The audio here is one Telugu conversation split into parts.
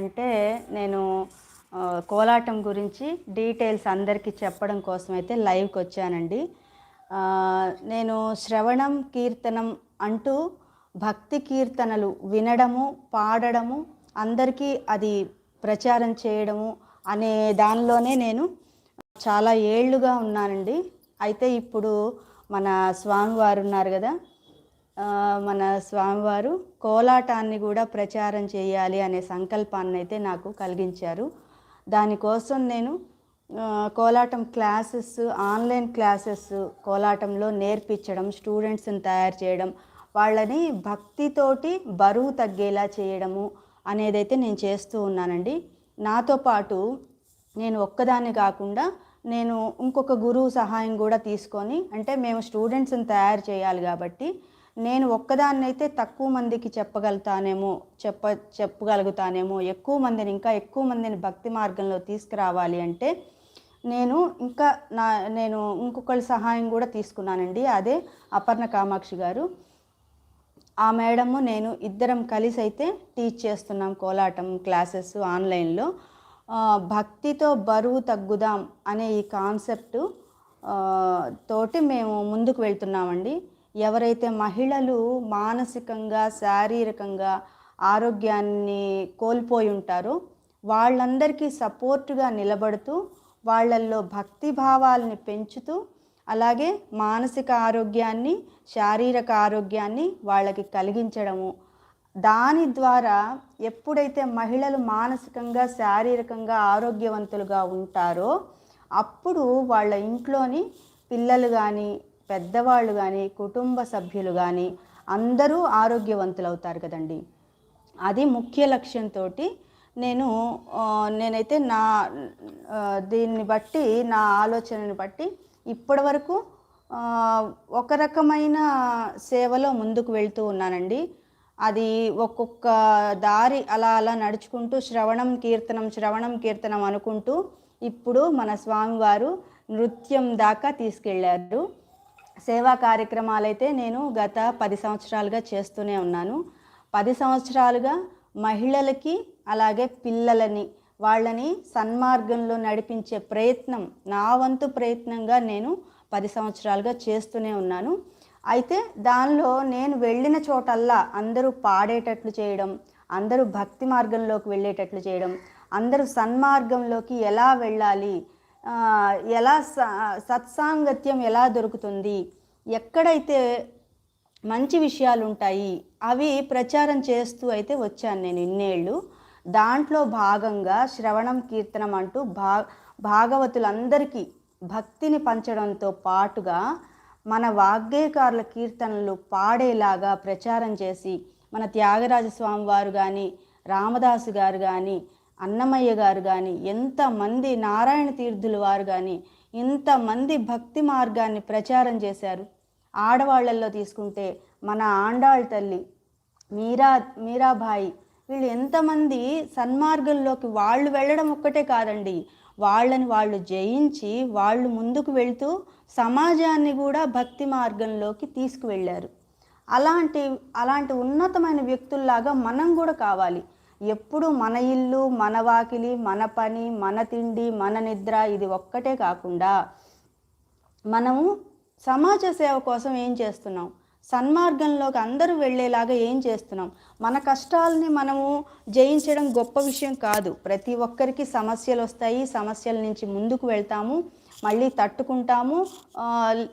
అంటే నేను కోలాటం గురించి డీటెయిల్స్ అందరికీ చెప్పడం కోసం అయితే లైవ్కి వచ్చానండి. నేను శ్రవణం కీర్తనం అంటూ భక్తి కీర్తనలు వినడము పాడడము అందరికీ అది ప్రచారం చేయడము అనే దానిలోనే నేను చాలా ఏళ్ళుగా ఉన్నానండి. అయితే ఇప్పుడు మన స్వామివారు ఉన్నారు కదా మన స్వామివారు కోలాటాన్ని కూడా ప్రచారం చేయాలి అనే సంకల్పాన్ని అయితే నాకు కలిగించారు. దానికోసం నేను కోలాటం క్లాసెస్ ఆన్లైన్ క్లాసెస్ కోలాటంలో నేర్పించడం స్టూడెంట్స్ని తయారు చేయడం వాళ్ళని భక్తితోటి బరువు తగ్గేలా చేయడము అనేదైతే నేను చేస్తూ ఉన్నానండి. నాతో పాటు నేను ఒక్కదాన్ని కాకుండా నేను ఇంకొక గురువు సహాయం కూడా తీసుకొని అంటే మేము స్టూడెంట్స్ని తయారు చేయాలి కాబట్టి నేను ఒక్కదాన్నైతే తక్కువ మందికి చెప్పగలుగుతానేమో చెప్ప చెప్పగలుగుతానేమో ఎక్కువ మందిని ఇంకా ఎక్కువ మందిని భక్తి మార్గంలో తీసుకురావాలి అంటే నేను ఇంకా నా నేను ఇంకొకరి సహాయం కూడా తీసుకున్నానండి. అదే అపర్ణ కామాక్షి గారు. ఆ మేడము నేను ఇద్దరం కలిసి అయితే టీచ్ చేస్తున్నాం కోలాటం క్లాసెస్ ఆన్లైన్లో. భక్తితో బరువు తగ్గుదాం అనే ఈ కాన్సెప్ట్ తోటి మేము ముందుకు వెళ్తున్నామండి. ఎవరైతే మహిళలు మానసికంగా శారీరకంగా ఆరోగ్యాన్ని కోల్పోయి ఉంటారో వాళ్ళందరికీ సపోర్టుగా నిలబడుతూ వాళ్ళల్లో భక్తి భావాల్ని పెంచుతూ అలాగే మానసిక ఆరోగ్యాన్ని శారీరక ఆరోగ్యాన్ని వాళ్ళకి కలిగించడము. దాని ద్వారా ఎప్పుడైతే మహిళలు మానసికంగా శారీరకంగా ఆరోగ్యవంతులుగా ఉంటారో అప్పుడు వాళ్ళ ఇంట్లోని పిల్లలు కానీ పెద్దవాళ్ళు కానీ కుటుంబ సభ్యులు కానీ అందరూ ఆరోగ్యవంతులు అవుతారు కదండి. అది ముఖ్య లక్ష్యంతో నేను నేనైతే నా దీన్ని బట్టి నా ఆలోచనని బట్టి ఇప్పటి వరకు ఒక రకమైన సేవలో ముందుకు వెళ్తూ ఉన్నానండి. అది ఒక్కొక్క దారి అలా అలా నడుచుకుంటూ శ్రవణం కీర్తనం శ్రవణం కీర్తనం అనుకుంటూ ఇప్పుడు మన స్వామివారు నృత్యం దాకా తీసుకెళ్ళారు సేవా కార్యక్రమాలైతే నేను గత పది సంవత్సరాలుగా చేస్తూనే ఉన్నాను. పది సంవత్సరాలుగా మహిళలకి అలాగే పిల్లలని వాళ్ళని సన్మార్గంలో నడిపించే ప్రయత్నం నా వంతు ప్రయత్నంగా నేను పది సంవత్సరాలుగా చేస్తూనే ఉన్నాను. అయితే దానిలో నేను వెళ్ళిన చోటల్లా అందరూ పాడేటట్లు చేయడం అందరూ భక్తి మార్గంలోకి వెళ్ళేటట్లు చేయడం అందరూ సన్మార్గంలోకి ఎలా వెళ్ళాలి ఎలా స- సత్సాంగత్యం ఎలా దొరుకుతుంది? ఎక్కడైతే మంచి విషయాలు ఉంటాయి అవి ప్రచారం చేస్తూ అయితే వచ్చాను నేను ఇన్నేళ్ళు. దాంట్లో భాగంగా శ్రవణం కీర్తనం అంటూ భా భాగవతులందరికీ భక్తిని పంచడంతో పాటుగా మన వాగ్గేయకారుల కీర్తనలు పాడేలాగా ప్రచారం చేసి మన త్యాగరాజస్వామి వారు కానీ రామదాసు గారు కానీ అన్నమయ్య గారు కానీ ఎంతమంది నారాయణ తీర్థుల వారు కానీ ఇంతమంది భక్తి మార్గాన్ని ప్రచారం చేశారు. ఆడవాళ్ళల్లో తీసుకుంటే మన ఆండాళ్ తల్లి మీరా మీరాబాయి వీళ్ళు ఎంతమంది సన్మార్గంలోకి వాళ్ళు వెళ్ళడం ఒక్కటే కాదండి. వాళ్ళని వాళ్ళు జయించి వాళ్ళు ముందుకు వెళ్తూ సమాజాన్ని కూడా భక్తి మార్గంలోకి తీసుకువెళ్ళారు. అలాంటి అలాంటి ఉన్నతమైన వ్యక్తుల్లాగా మనం కూడా కావాలి. ఎప్పుడు మన ఇల్లు మన వాకిలి మన పని మన తిండి మన నిద్ర ఇది ఒక్కటే కాకుండా మనము సమాజ సేవ కోసం ఏం చేస్తున్నాం? సన్మార్గంలోకి అందరూ వెళ్ళేలాగా ఏం చేస్తున్నాం? మన కష్టాలని మనము జయించడం గొప్ప విషయం కాదు. ప్రతి ఒక్కరికి సమస్యలు వస్తాయి. సమస్యల నుంచి ముందుకు వెళ్తాము. మళ్ళీ తట్టుకుంటాము.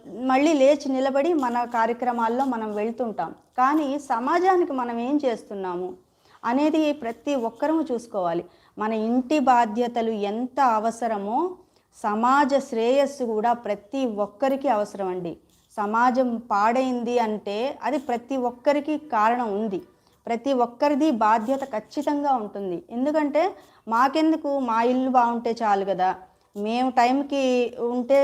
మళ్ళీ లేచి నిలబడి మన కార్యక్రమాల్లో మనం వెళ్తుంటాం. కానీ సమాజానికి మనం ఏం చేస్తున్నాము? అనేది ప్రతి ఒక్కరము చూసుకోవాలి. మన ఇంటి బాధ్యతలు ఎంత అవసరమో సమాజ శ్రేయస్సు కూడా ప్రతి ఒక్కరికి అవసరం అండి సమాజం పాడైంది అంటే అది ప్రతి ఒక్కరికి కారణం ఉంది. ప్రతి ఒక్కరిది బాధ్యత ఖచ్చితంగా ఉంటుంది. ఎందుకంటే మాకెందుకు? మా ఇల్లు బాగుంటే చాలు కదా. మేము టైంకి ఉంటే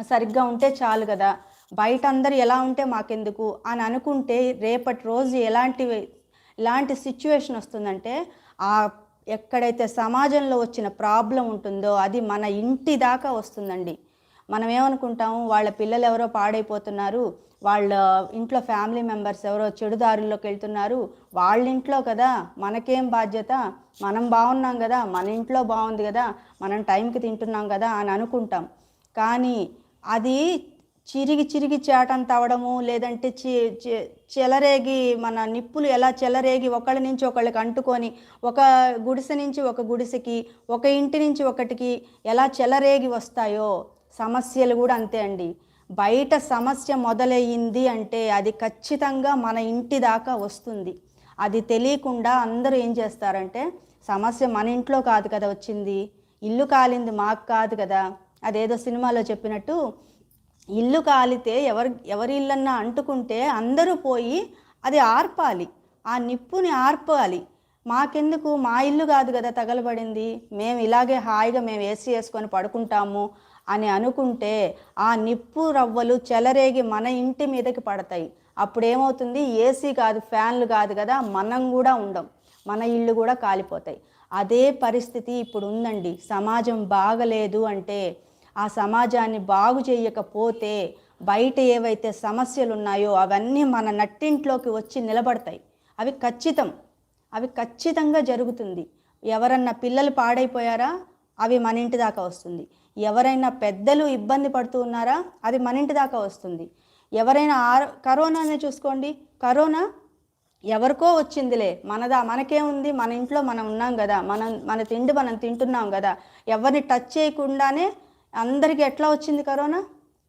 సరిగ్గా ఉంటే చాలు కదా. బయట అందరు ఎలా ఉంటే మాకెందుకు? అని అనుకుంటే రేపటి రోజు ఎలాంటి లాంటి సిచ్యువేషన్ వస్తుందంటే ఆ ఎక్కడైతే సమాజంలో వచ్చిన ప్రాబ్లం ఉంటుందో అది మన ఇంటి దాకా వస్తుందండి. మనం ఏమనుకుంటాము వాళ్ళ పిల్లలు ఎవరో పాడైపోతున్నారు వాళ్ళ ఇంట్లో ఫ్యామిలీ మెంబర్స్ ఎవరో చెడుదారుల్లోకి వెళ్తున్నారు వాళ్ళ ఇంట్లో కదా మనకేం బాధ్యత మనం బాగున్నాం కదా మన ఇంట్లో బాగుంది కదా మనం టైంకి తింటున్నాం కదా అని అనుకుంటాం. కానీ అది చిరిగి చిరిగి చేటంత అవడము లేదంటే చి చి- చెలరేగి మన నిప్పులు ఎలా చెలరేగి ఒకళ్ళ నుంచి ఒకళ్ళకి అంటుకొని ఒక గుడిసె నుంచి ఒక గుడిసెకి ఒక ఇంటి నుంచి ఒకటికి ఎలా చెలరేగి వస్తాయో సమస్యలు కూడా అంతే అండి. బయట సమస్య మొదలయ్యింది అంటే అది ఖచ్చితంగా మన ఇంటి దాకా వస్తుంది. అది తెలియకుండా అందరూ ఏం చేస్తారంటే సమస్య మన ఇంట్లో కాదు కదా వచ్చింది ఇల్లు కాలింది మాకు కాదు కదా అదేదో సినిమాలో చెప్పినట్టు ఇల్లు కాలితే ఎవరి ఎవరి ఇల్లన్నా అంటుకుంటే అందరూ పోయి అది ఆర్పాలి. ఆ నిప్పుని ఆర్పాలి. మాకెందుకు? మా ఇల్లు కాదు కదా తగలబడింది. మేము ఇలాగే హాయిగా మేము ఏసీ వేసుకొని పడుకుంటాము అని అనుకుంటే ఆ నిప్పు రవ్వలు చెలరేగి మన ఇంటి మీదకి పడతాయి. అప్పుడు ఏమవుతుంది ఏసీ కాదు ఫ్యాన్లు కాదు కదా మనం కూడా ఉండం. మన ఇల్లు కూడా కాలిపోతాయి. అదే పరిస్థితి ఇప్పుడు ఉందండి సమాజం బాగలేదు అంటే ఆ సమాజాన్ని బాగు చేయకపోతే బయట ఏవైతే సమస్యలు ఉన్నాయో అవన్నీ మన నట్టింట్లోకి వచ్చి నిలబడతాయి. అవి ఖచ్చితం. అవి ఖచ్చితంగా జరుగుతుంది. ఎవరన్నా పిల్లలు పాడైపోయారా? అవి మన ఇంటి దాకా వస్తుంది. ఎవరైనా పెద్దలు ఇబ్బంది పడుతూ ఉన్నారా? అది మన ఇంటి దాకా వస్తుంది. ఎవరైనా ఆరో కరోనానే చూసుకోండి. కరోనా ఎవరికో వచ్చిందిలే. మనదా మనకేముంది మన ఇంట్లో మనం ఉన్నాం కదా. మనం మన తిండి మనం తింటున్నాం కదా. ఎవరిని టచ్ చేయకుండానే అందరికీ ఎట్లా వచ్చింది కరోనా?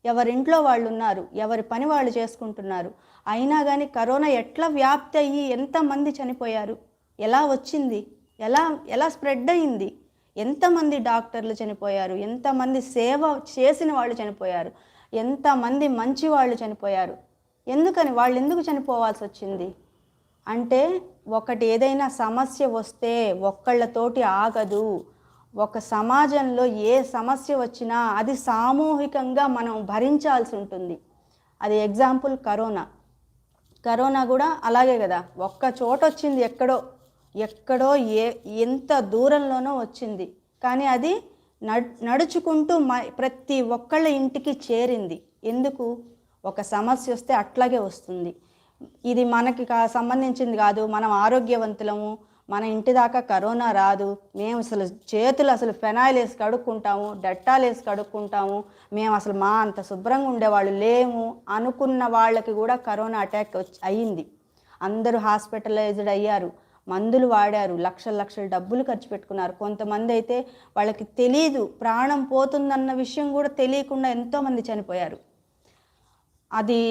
ఎవరింట్లో వాళ్ళు ఉన్నారు ఎవరి పని వాళ్ళు చేసుకుంటున్నారు. అయినా కానీ కరోనా ఎట్లా వ్యాప్తి అయ్యి ఎంతమంది చనిపోయారు? ఎలా వచ్చింది? ఎలా ఎలా స్ప్రెడ్ అయింది? ఎంతమంది డాక్టర్లు చనిపోయారు? ఎంతమంది సేవ చేసిన వాళ్ళు చనిపోయారు? ఎంతమంది మంచి వాళ్ళు చనిపోయారు? ఎందుకని వాళ్ళు ఎందుకు చనిపోవాల్సి వచ్చింది? అంటే ఒకటి ఏదైనా సమస్య వస్తే ఒక్కళ్ళతోటి ఆగదు. ఒక సమాజంలో ఏ సమస్య వచ్చినా అది సామూహికంగా మనం భరించాల్సి ఉంటుంది. అది ఎగ్జాంపుల్ కరోనా. కరోనా కూడా అలాగే కదా. ఒక్క చోట వచ్చింది ఎక్కడో ఎక్కడో ఏ ఎంత దూరంలోనో వచ్చింది. కానీ అది నడుచుకుంటూ మ ప్రతి ఒక్కళ్ళ ఇంటికి చేరింది. ఎందుకు? ఒక సమస్య వస్తే అట్లాగే వస్తుంది. ఇది మనకి కా సంబంధించింది కాదు. మనం ఆరోగ్యవంతులము. మన ఇంటి దాకా కరోనా రాదు. మేము అసలు చేతులు అసలు ఫెనాయిల్ వేసి కడుక్కుంటాము డెట్టాలు వేసి కడుక్కుంటాము. మేము అసలు మా అంత శుభ్రంగా ఉండేవాళ్ళు లేము అనుకున్న వాళ్ళకి కూడా కరోనా అటాక్ వచ్చి అయ్యింది అందరూ హాస్పిటలైజ్డ్ అయ్యారు మందులు వాడారు లక్షల లక్షల డబ్బులు ఖర్చు పెట్టుకున్నారు. కొంతమంది అయితే వాళ్ళకి తెలీదు ప్రాణం పోతుందన్న విషయం కూడా తెలియకుండా ఎంతోమంది చనిపోయారు. అది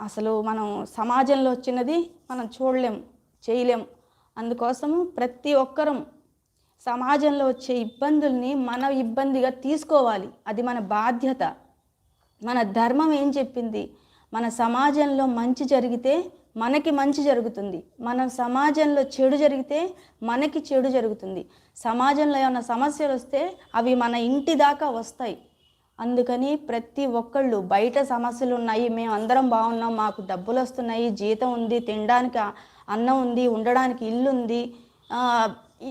అసలు మనం సమాజంలో వచ్చినది మనం చూడలేం చేయలేం. అందుకోసము ప్రతి ఒక్కరం సమాజంలో వచ్చే ఇబ్బందుల్ని మన ఇబ్బందిగా తీసుకోవాలి. అది మన బాధ్యత. మన ధర్మం ఏం చెప్పింది? మన సమాజంలో మంచి జరిగితే మనకి మంచి జరుగుతుంది. మన సమాజంలో చెడు జరిగితే మనకి చెడు జరుగుతుంది. సమాజంలో ఏమైనా సమస్యలు వస్తే అవి మన ఇంటి దాకా వస్తాయి. అందుకని ప్రతి ఒక్కళ్ళు బయట సమస్యలు ఉన్నాయి. మేము అందరం బాగున్నాం. మాకు డబ్బులు వస్తున్నాయి. జీతం ఉంది. తినడానికి అన్నం ఉంది ఉండడానికి ఇల్లు ఉంది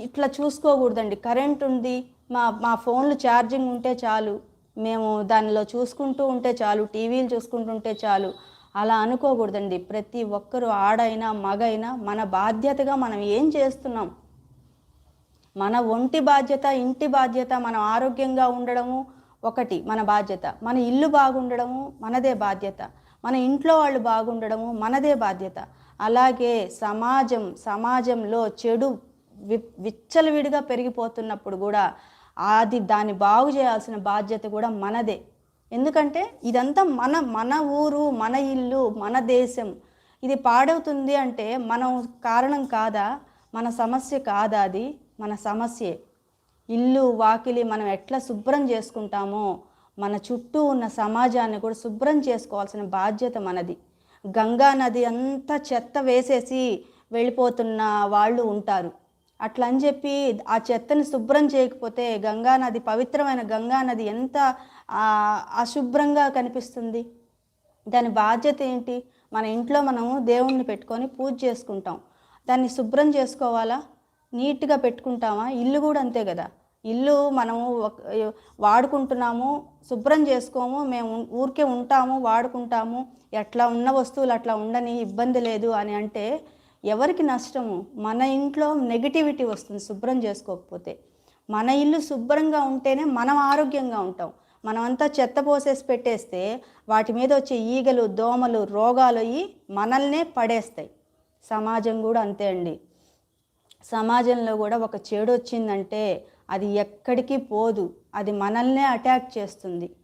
ఇట్లా చూసుకోకూడదండి. కరెంట్ ఉంది మా మా ఫోన్లు ఛార్జింగ్ ఉంటే చాలు మేము దానిలో చూసుకుంటూ ఉంటే చాలు టీవీలు చూసుకుంటూ ఉంటే చాలు అలా అనుకోకూడదండి. ప్రతి ఒక్కరూ ఆడైనా మగైనా మన బాధ్యతగా మనం ఏం చేస్తున్నాం? మన ఒంటి బాధ్యత ఇంటి బాధ్యత మనం ఆరోగ్యంగా ఉండడము ఒకటి మన బాధ్యత. మన ఇల్లు బాగుండడము మనదే బాధ్యత. మన ఇంట్లో వాళ్ళు బాగుండడము మనదే బాధ్యత. అలాగే సమాజం సమాజంలో చెడు వి విచ్చలవిడిగా పెరిగిపోతున్నప్పుడు కూడా అది దాన్ని బాగు చేయాల్సిన బాధ్యత కూడా మనదే. ఎందుకంటే ఇదంతా మన మన ఊరు మన ఇల్లు మన దేశం. ఇది పాడవుతుంది అంటే మనం కారణం కాదా? మన సమస్య కాదా అది? మన సమస్యే. ఇల్లు వాకిలి మనం ఎట్లా శుభ్రం చేసుకుంటామో మన చుట్టూ ఉన్న సమాజాన్ని కూడా శుభ్రం చేసుకోవాల్సిన బాధ్యత మనది. గంగా నది అంతా చెత్త వేసేసి వెళ్ళిపోతున్న వాళ్ళు ఉంటారు. అట్లా అని చెప్పి ఆ చెత్తని శుభ్రం చేయకపోతే గంగా నది పవిత్రమైన గంగా నది ఎంత అశుభ్రంగా కనిపిస్తుంది? దాని బాధ్యత ఏంటి? మన ఇంట్లో మనము దేవుణ్ణి పెట్టుకొని పూజ చేసుకుంటాం. దాన్ని శుభ్రం చేసుకోవాలా? నీట్గా పెట్టుకుంటామా? ఇల్లు కూడా అంతే కదా. ఇల్లు మనము వాడుకుంటున్నాము శుభ్రం చేసుకోము మేము ఊరికే ఉంటాము వాడుకుంటాము ఎట్లా ఉన్న వస్తువులు అట్లా ఉండని ఇబ్బంది లేదు అని అంటే ఎవరికి నష్టము? మన ఇంట్లో నెగిటివిటీ వస్తుంది శుభ్రం చేసుకోకపోతే. మన ఇల్లు శుభ్రంగా ఉంటేనే మనం ఆరోగ్యంగా ఉంటాం. మనమంతా చెత్త పోసేసి పెట్టేస్తే వాటి మీద వచ్చే ఈగలు దోమలు రోగాలు అయ్యి మనల్నే పడేస్తాయి. సమాజం కూడా అంతే అండి. సమాజంలో కూడా ఒక చెడు వచ్చిందంటే అది ఎక్కడికి పోదు. అది మనల్నే అటాక్ చేస్తుంది.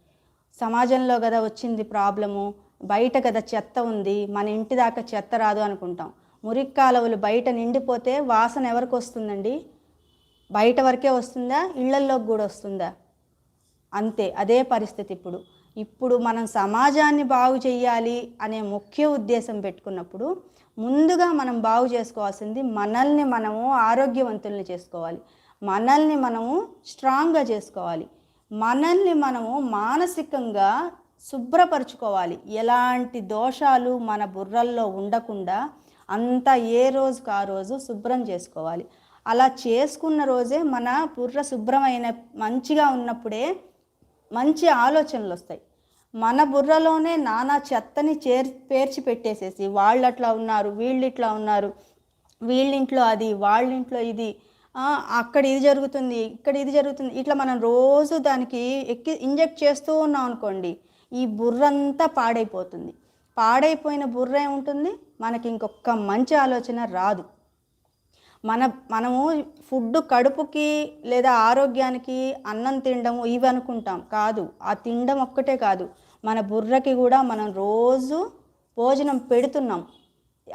సమాజంలో కదా వచ్చింది ప్రాబ్లము బయట కదా చెత్త ఉంది మన ఇంటి దాకా చెత్త రాదు అనుకుంటాం. మురికి కాలువలు బయట నిండిపోతే వాసన ఎవరికి వస్తుందండి? బయట వరకే వస్తుందా? ఇళ్ళల్లోకి కూడా వస్తుందా? అంతే అదే పరిస్థితి ఇప్పుడు. ఇప్పుడు మనం సమాజాన్ని బాగు చేయాలి అనే ముఖ్య ఉద్దేశం పెట్టుకున్నప్పుడు ముందుగా మనం బాగు చేసుకోవాల్సింది మనల్ని మనము ఆరోగ్యవంతుల్ని చేసుకోవాలి. మనల్ని మనము స్ట్రాంగ్గా చేసుకోవాలి. మనల్ని మనము మానసికంగా శుభ్రపరచుకోవాలి. ఎలాంటి దోషాలు మన బుర్రల్లో ఉండకుండా అంతా ఏ రోజుకు ఆ రోజు శుభ్రం చేసుకోవాలి. అలా చేసుకున్న రోజే మన బుర్ర శుభ్రమైన మంచిగా ఉన్నప్పుడే మంచి ఆలోచనలు వస్తాయి. మన బుర్రలోనే నానా చెత్తని చేర్ పేర్చి పెట్టేసేసి వాళ్ళు అట్లా ఉన్నారు వీళ్ళు ఇట్లా ఉన్నారు వీళ్ళింట్లో అది వాళ్ళింట్లో ఇది అక్కడ ఇది జరుగుతుంది ఇక్కడ ఇది జరుగుతుంది ఇట్లా మనం రోజు దానికి ఎక్కి ఇంజెక్ట్ చేస్తూ ఉన్నాం అనుకోండి ఈ బుర్ర అంతా పాడైపోతుంది. పాడైపోయిన బుర్ర ఏముంటుంది? మనకి ఇంకొక మంచి ఆలోచన రాదు. మన మనము ఫుడ్ కడుపుకి లేదా ఆరోగ్యానికి అన్నం తినడం ఇవి అనుకుంటాం. కాదు ఆ తినడం ఒక్కటే కాదు. మన బుర్రకి కూడా మనం రోజు భోజనం పెడుతున్నాం.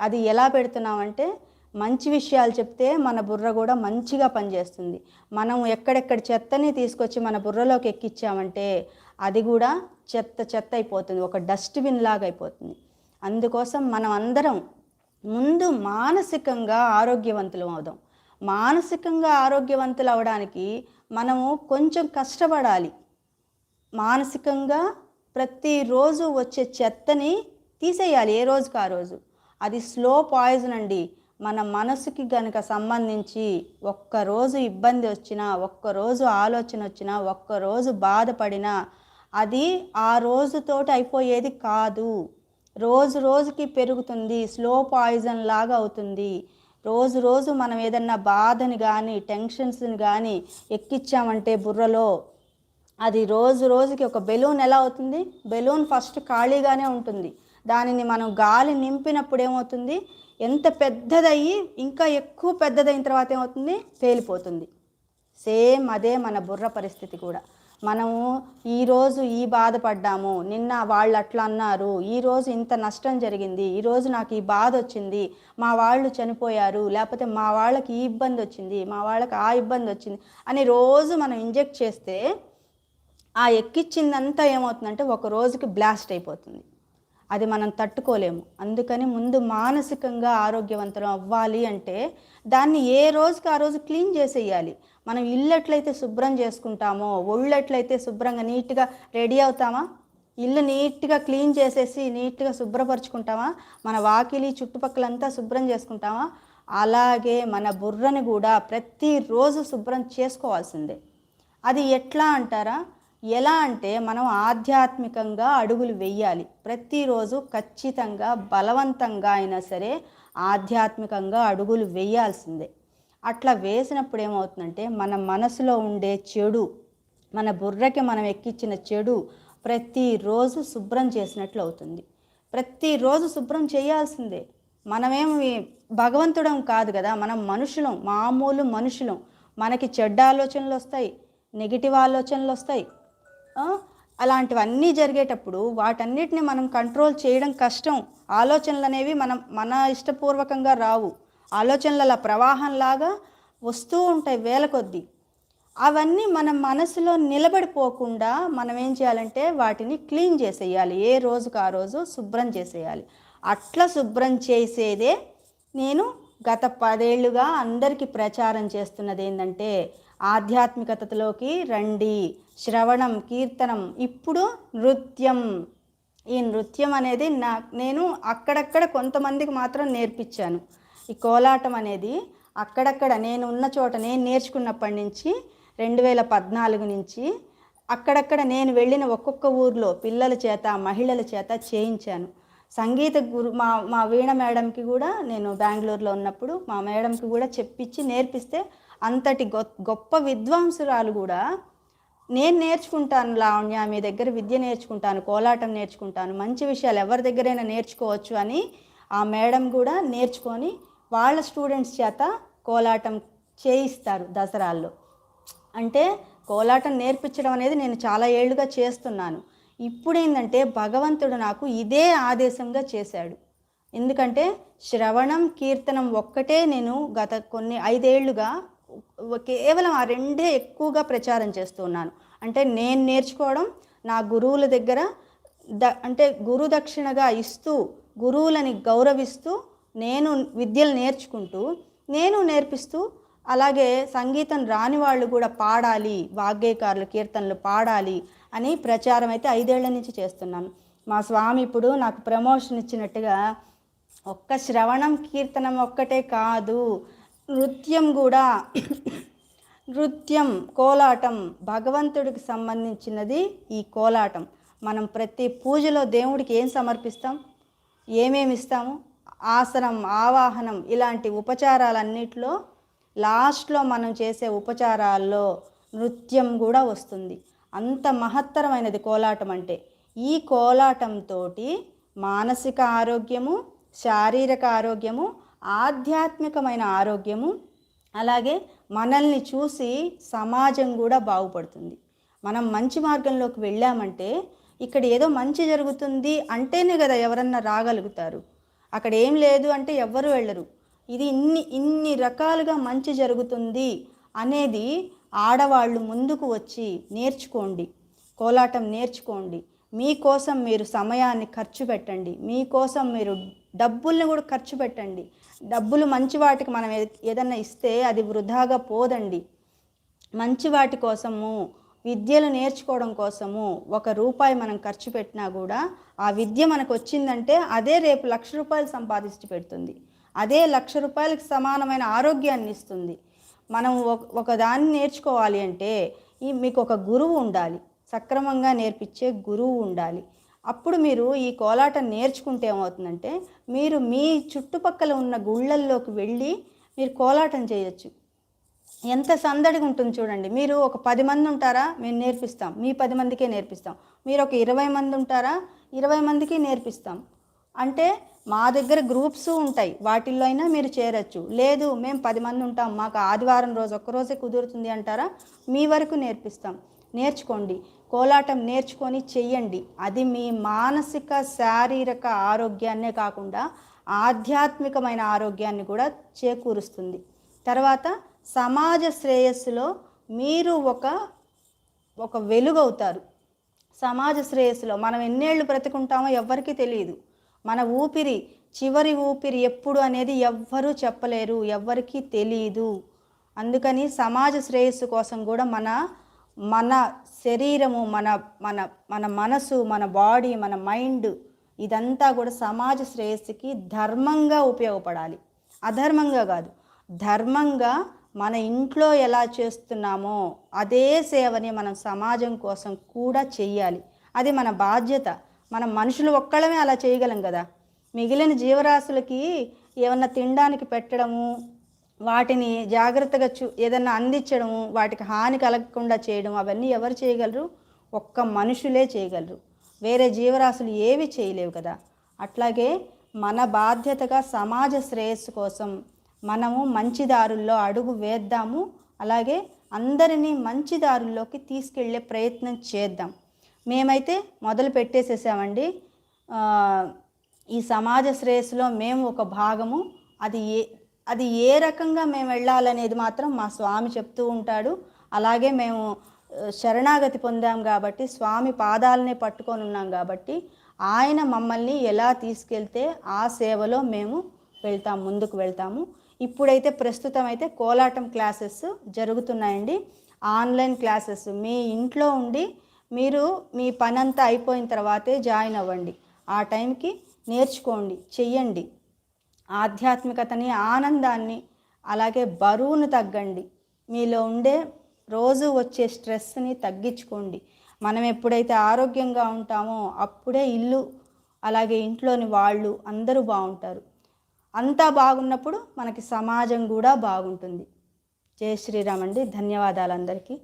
అది ఎలా పెడుతున్నామంటే మంచి విషయాలు చెప్తే మన బుర్ర కూడా మంచిగా పనిచేస్తుంది. మనం ఎక్కడెక్కడ చెత్తని తీసుకొచ్చి మన బుర్రలోకి ఎక్కించామంటే అది కూడా చెత్త చెత్త అయిపోతుంది. ఒక డస్ట్బిన్ లాగా అయిపోతుంది. అందుకోసం మనం అందరం ముందు మానసికంగా ఆరోగ్యవంతులు అవుదాం. మానసికంగా ఆరోగ్యవంతులు అవడానికి మనము కొంచెం కష్టపడాలి. మానసికంగా ప్రతిరోజు వచ్చే చెత్తని తీసేయాలి ఏ రోజుకి ఆ రోజు. అది స్లో పాయిజన్ అండి. మన మనసుకి గనుక సంబంధించి ఒక్కరోజు ఇబ్బంది వచ్చినా ఒక్కరోజు ఆలోచన వచ్చినా ఒక్కరోజు బాధపడినా అది ఆ రోజుతోటి అయిపోయేది కాదు. రోజు రోజుకి పెరుగుతుంది స్లో పాయిజన్ లాగా అవుతుంది. రోజు రోజు మనం ఏదన్నా బాధని కానీ టెన్షన్స్ని కానీ ఎక్కిచ్చామంటే బుర్రలో అది రోజు రోజుకి ఒక బెలూన్ ఎలా అవుతుంది? బెలూన్ ఫస్ట్ ఖాళీగానే ఉంటుంది. దానిని మనం గాలి నింపినప్పుడు ఏమవుతుంది? ఎంత పెద్దదయ్యి ఇంకా ఎక్కువ పెద్దదైన తర్వాత ఏమవుతుంది? పేలిపోతుంది. సేమ్ అదే మన బుర్ర పరిస్థితి కూడా. మనము ఈరోజు ఈ బాధపడ్డాము నిన్న వాళ్ళు అట్లా అన్నారు ఈరోజు ఇంత నష్టం జరిగింది ఈరోజు నాకు ఈ బాధ వచ్చింది మా వాళ్ళు చనిపోయారు లేకపోతే మా వాళ్ళకి ఈ ఇబ్బంది వచ్చింది మా వాళ్ళకి ఆ ఇబ్బంది వచ్చింది అని రోజు మనం ఇంజెక్ట్ చేస్తే ఆ ఎక్కిచ్చిందంతా ఏమవుతుందంటే ఒక రోజుకి బ్లాస్ట్ అయిపోతుంది. అది మనం తట్టుకోలేము. అందుకని ముందు మానసికంగా ఆరోగ్యవంతం అవ్వాలి అంటే దాన్ని ఏ రోజుకి ఆ రోజు క్లీన్ చేసేయాలి. మనం ఇల్లు ఎట్లయితే శుభ్రం చేసుకుంటామో ఒళ్ళు ఎట్లయితే శుభ్రంగా నీట్గా రెడీ అవుతామా? ఇల్లు నీట్గా క్లీన్ చేసేసి నీట్గా శుభ్రపరచుకుంటామా? మన వాకిలి చుట్టుపక్కలంతా శుభ్రం చేసుకుంటామా? అలాగే మన బుర్రని కూడా ప్రతిరోజు శుభ్రం చేసుకోవాల్సిందే. అది ఎట్లా అంటారా? ఎలా అంటే మనం ఆధ్యాత్మికంగా అడుగులు వెయ్యాలి ప్రతిరోజు ఖచ్చితంగా బలవంతంగా అయినా సరే ఆధ్యాత్మికంగా అడుగులు వేయాల్సిందే. అట్లా వేసినప్పుడు ఏమవుతుందంటే మన మనసులో ఉండే చెడు మన బుర్రకి మనం ఎక్కించిన చెడు ప్రతిరోజు శుభ్రం చేసినట్లు అవుతుంది. ప్రతిరోజు శుభ్రం చేయాల్సిందే. మనమేమి భగవంతుడం కాదు కదా మనం మనుషులం మామూలు మనుషులం. మనకి చెడ్డ ఆలోచనలు వస్తాయి నెగిటివ్ ఆలోచనలు వస్తాయి. అలాంటివన్నీ జరిగేటప్పుడు వాటన్నిటిని మనం కంట్రోల్ చేయడం కష్టం. ఆలోచనలు అనేవి మనం మన ఇష్టపూర్వకంగా రావు. ఆలోచనల ప్రవాహంలాగా వస్తూ ఉంటాయి వేల కొద్దీ. అవన్నీ మన మనసులో నిలబడిపోకుండా మనం ఏం చేయాలంటే వాటిని క్లీన్ చేసేయాలి. ఏ రోజుకు ఆ రోజు శుభ్రం చేసేయాలి. అట్లా శుభ్రం చేసేదే నేను గత పదేళ్ళుగా అందరికీ ప్రచారం చేస్తున్నది ఏంటంటే ఆధ్యాత్మికతలోకి రండి శ్రవణం కీర్తనం ఇప్పుడు నృత్యం. ఈ నృత్యం అనేది నా నేను అక్కడక్కడ కొంతమందికి మాత్రం నేర్పించాను. ఈ కోలాటం అనేది అక్కడక్కడ నేను ఉన్న చోట నేను నేర్చుకున్నప్పటి నుంచి రెండు వేల పద్నాలుగు నుంచి అక్కడక్కడ నేను వెళ్ళిన ఒక్కొక్క ఊర్లో పిల్లల చేత మహిళల చేత చేయించాను. సంగీత గురు మా మా వీణ మేడంకి కూడా నేను బెంగళూరులో ఉన్నప్పుడు మా మేడంకి కూడా చెప్పించి నేర్పిస్తే అంతటి గొ- గొప్ప విద్వాంసురాలు కూడా నేను నేర్చుకుంటాను లావణ్య మీ దగ్గర విద్య నేర్చుకుంటాను కోలాటం నేర్చుకుంటాను మంచి విషయాలు ఎవరి దగ్గరైనా నేర్చుకోవచ్చు అని ఆ మేడం కూడా నేర్చుకొని వాళ్ళ స్టూడెంట్స్ చేత కోలాటం చేయిస్తారు దసరాల్లో. అంటే కోలాటం నేర్పించడం అనేది నేను చాలా ఏళ్ళుగా చేస్తున్నాను. ఇప్పుడేందంటే భగవంతుడు నాకు ఇదే ఆదేశంగా చేశాడు. ఎందుకంటే శ్రవణం కీర్తనం ఒక్కటే నేను గత కొన్ని ఐదేళ్ళుగా కేవలం ఆ రెండే ఎక్కువగా ప్రచారం చేస్తున్నాను అంటే నేను నేర్చుకోవడం నా గురువుల దగ్గర ద అంటే గురు దక్షిణగా ఇస్తూ గురువులని గౌరవిస్తూ నేను విద్యలు నేర్చుకుంటూ నేను నేర్పిస్తూ అలాగే సంగీతం రాని వాళ్ళు కూడా పాడాలి వాగ్గేయకారులు కీర్తనలు పాడాలి అని ప్రచారం అయితే ఐదేళ్ళ నుంచి చేస్తున్నాను. మా స్వామి ఇప్పుడు నాకు ప్రమోషన్ ఇచ్చినట్టుగా ఒక్క శ్రవణం కీర్తనం ఒక్కటే కాదు నృత్యం కూడా. నృత్యం కోలాటం భగవంతుడికి సంబంధించినది ఈ కోలాటం. మనం ప్రతి పూజలో దేవుడికి ఏం సమర్పిస్తాం? ఏమేమి ఇస్తాము? ఆసనం ఆవాహనం ఇలాంటి ఉపచారాలన్నిటిలో లాస్ట్లో మనం చేసే ఉపచారాల్లో నృత్యం కూడా వస్తుంది. అంత మహత్తరమైనది కోలాటం అంటే. ఈ కోలాటంతో మానసిక ఆరోగ్యము శారీరక ఆరోగ్యము ఆధ్యాత్మికమైన ఆరోగ్యము అలాగే మనల్ని చూసి సమాజం కూడా బాగుపడుతుంది. మనం మంచి మార్గంలోకి వెళ్ళామంటే ఇక్కడ ఏదో మంచి జరుగుతుంది అంటేనే కదా ఎవరన్నా రాగలుగుతారు. అక్కడ ఏం లేదు అంటే ఎవ్వరు వెళ్ళరు. ఇది ఇన్ని ఇన్ని రకాలుగా మంచి జరుగుతుంది అనేది ఆడవాళ్ళు ముందుకు వచ్చి నేర్చుకోండి. కోలాటం నేర్చుకోండి. మీకోసం మీరు సమయాన్ని ఖర్చు పెట్టండి. మీకోసం మీరు డబ్బుల్ని కూడా ఖర్చు పెట్టండి. డబ్బులు మంచి వాటికి మనం ఏదైనా ఏదన్నా ఇస్తే అది వృధాగా పోదండి. మంచి వాటి కోసము విద్యలు నేర్చుకోవడం కోసము ఒక రూపాయి మనం ఖర్చు పెట్టినా కూడా ఆ విద్య మనకు వచ్చిందంటే అదే రేపు లక్ష రూపాయలు సంపాదించి పెడుతుంది. అదే లక్ష రూపాయలకు సమానమైన ఆరోగ్యాన్ని ఇస్తుంది. మనం ఒక దాన్ని నేర్చుకోవాలి అంటే ఈ మీకు ఒక గురువు ఉండాలి. సక్రమంగా నేర్పించే గురువు ఉండాలి. అప్పుడు మీరు ఈ కోలాటం నేర్చుకుంటే ఏమవుతుందంటే మీరు మీ చుట్టుపక్కల ఉన్న గుళ్ళల్లోకి వెళ్ళి మీరు కోలాటం చేయొచ్చు. ఎంత సందడిగా ఉంటుంది చూడండి. మీరు ఒక పది మంది ఉంటారా? మేము నేర్పిస్తాం. మీ పది మందికే నేర్పిస్తాం. మీరు ఒక ఇరవై మంది ఉంటారా? ఇరవై మందికి నేర్పిస్తాం. అంటే మా దగ్గర గ్రూప్స్ ఉంటాయి. వాటిల్లో అయినా మీరు చేరచ్చు. లేదు మేము పది మంది ఉంటాం. మాకు ఆదివారం రోజు ఒక్కరోజే కుదురుతుంది అంటారా? మీ వరకు నేర్పిస్తాం. నేర్చుకోండి. కోలాటం నేర్చుకొని చెయ్యండి. అది మీ మానసిక శారీరక ఆరోగ్యాన్నే కాకుండా ఆధ్యాత్మికమైన ఆరోగ్యాన్ని కూడా చేకూరుస్తుంది. తర్వాత సమాజ శ్రేయస్సులో మీరు ఒక ఒక వెలుగవుతారు. సమాజ శ్రేయస్సులో మనం ఎన్నేళ్ళు బ్రతుకుంటామో ఎవ్వరికీ తెలియదు. మన ఊపిరి చివరి ఊపిరి ఎప్పుడు అనేది ఎవ్వరూ చెప్పలేరు ఎవ్వరికీ తెలియదు అందుకని సమాజ శ్రేయస్సు కోసం కూడా మన మన శరీరము మన మన మన మనసు మన బాడీ మన మైండ్ ఇదంతా కూడా సమాజ శ్రేయస్సుకి ధర్మంగా ఉపయోగపడాలి. అధర్మంగా కాదు ధర్మంగా మన ఇంట్లో ఎలా చేస్తున్నామో అదే సేవని మనం సమాజం కోసం కూడా చెయ్యాలి. అది మన బాధ్యత. మనం మనుషులు ఒక్కళ్ళమే అలా చేయగలం కదా? మిగిలిన జీవరాశులకి ఏమన్నా తినడానికి పెట్టడము వాటిని జాగ్రత్తగా చూ ఏదన్నా అందించడము వాటికి హాని కలగకుండా చేయడం అవన్నీ ఎవరు చేయగలరు? ఒక్క మనుషులే చేయగలరు. వేరే జీవరాశులు ఏవి చేయలేవు కదా? అట్లాగే మన బాధ్యతగా సమాజ శ్రేయస్సు కోసం మనము మంచి దారుల్లో అడుగు వేద్దాము. అలాగే అందరినీ మంచి దారుల్లోకి తీసుకెళ్ళే ప్రయత్నం చేద్దాం. మేమైతే మొదలు పెట్టేసేసామండి. ఈ సమాజ శ్రేయస్సులో మేము ఒక భాగము. అది ఏ అది ఏ రకంగా మేము వెళ్ళాలనేది మాత్రం మా స్వామి చెప్తూ ఉంటాడు. అలాగే మేము శరణాగతి పొందాం కాబట్టి స్వామి పాదాలనే పట్టుకొని ఉన్నాం కాబట్టి ఆయన మమ్మల్ని ఎలా తీసుకెళ్తే ఆ సేవలో మేము వెళ్తాం ముందుకు వెళ్తాము. ఇప్పుడైతే ప్రస్తుతం అయితే కోలాటం క్లాసెస్ జరుగుతున్నాయండి. Online classes. మీ ఇంట్లో ఉండి మీరు మీ పనంతా అయిపోయిన తర్వాతే జాయిన్ అవ్వండి. ఆ టైంకి నేర్చుకోండి చెయ్యండి. ఆధ్యాత్మికతని ఆనందాన్ని అలాగే బరువును తగ్గండి. మీలో ఉండే రోజు వచ్చే స్ట్రెస్ని తగ్గించుకోండి. మనం ఎప్పుడైతే ఆరోగ్యంగా ఉంటామో అప్పుడే ఇల్లు అలాగే ఇంట్లోని వాళ్ళు అందరూ బాగుంటారు. అంతా బాగున్నప్పుడు మనకి సమాజం కూడా బాగుంటుంది. జయ శ్రీరామ్ అండి. ధన్యవాదాలు అందరికీ